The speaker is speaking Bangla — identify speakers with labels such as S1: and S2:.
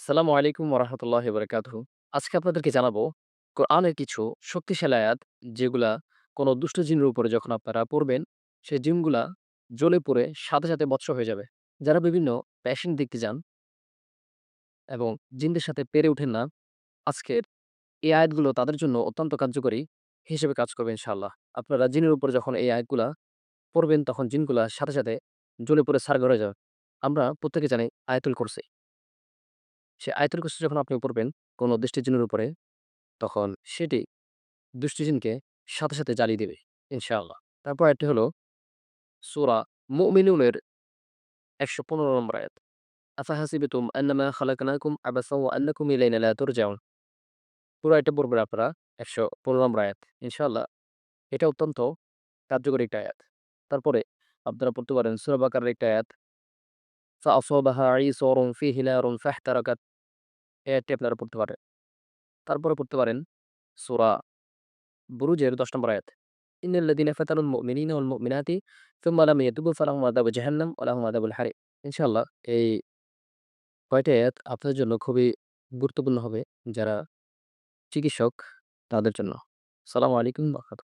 S1: আসসালামু আলাইকুম ওয়া রাহমাতুল্লাহি ওয়া বারাকাতুহু। আজকে আপনাদেরকে জানাব কোরআনের কিছু শক্তিশালী আয়াত যেগুলা কোন দুষ্ট জিনের উপরে যখন আপনারা পড়বেন, সেই জিনগুলা জ্বলে পুড়ে সাথে, সাথে ভস্ম হয়ে যাবে। যারা বিভিন্ন প্যাশন দেখতে যান এবং জিনদের সাথে পেরে ওঠেন না, আজকের এই আয়াতগুলো তাদের জন্য অত্যন্ত কার্যকরী হিসেবে কাজ করবে ইনশাআল্লাহ। আপনারা জিনের উপরে যখন এই আয়াতগুলা পড়বেন তখন জিনগুলা সাথে, সাথে জ্বলে পুড়ে ছারখার হয়ে যাবে। আমরা প্রত্যেকে জানি আয়াতুল কুরসি। সে আয়াতুল কুরসি যখন আপনি পড়বেন কোন দৃষ্টি জিনের উপরে, তখন সেটি দুষ্টি জিনকে সাথে, সাথে জ্বালিয়ে দিবে ইনশাআল্লাহ। তারপর আরেকটি হলো সূরা মুমিনুনের ১১৫ নম্বর আয়াত। আফাহাসিবতুম আন্নামা খালাকনাকুম আবাসা ওয়া আন্নাকুম ইলাইনা লা তুরজাউন। পুরো আয়াতটা পড়বেন আপনারা ১১৫ নম্বর আয়াত। ইনশাআল্লাহ এটা অত্যন্ত কার্যকরী একটা আয়াত। তারপরে আপনারা পড়তে পারেন সূরা বাকারার একটা আয়াত। فأصابها عِصَارٌ فيه نار فاحترقت আয়াতটি আপনারা পড়তে পারেন। তারপরে পড়তে পারেন সূরা বুরুজের ১০ নম্বর আয়াত। ইন্নাল্লাযীনা ফাতানুল মুমিনিনা ওয়াল মুমিনাতি সুম্মা লাম ইয়াতুবু ফালাহুম আযাবু জাহান্নাম ওয়া লাহুম আযাবুল হারিক। ইনশাআল্লাহ এই কয়টি আয়াত আপনাদের জন্য খুবই গুরুত্বপূর্ণ হবে যারা চিকিৎসক তাদের জন্য। আসসালামু আলাইকুম রাহমাতুল্লাহ।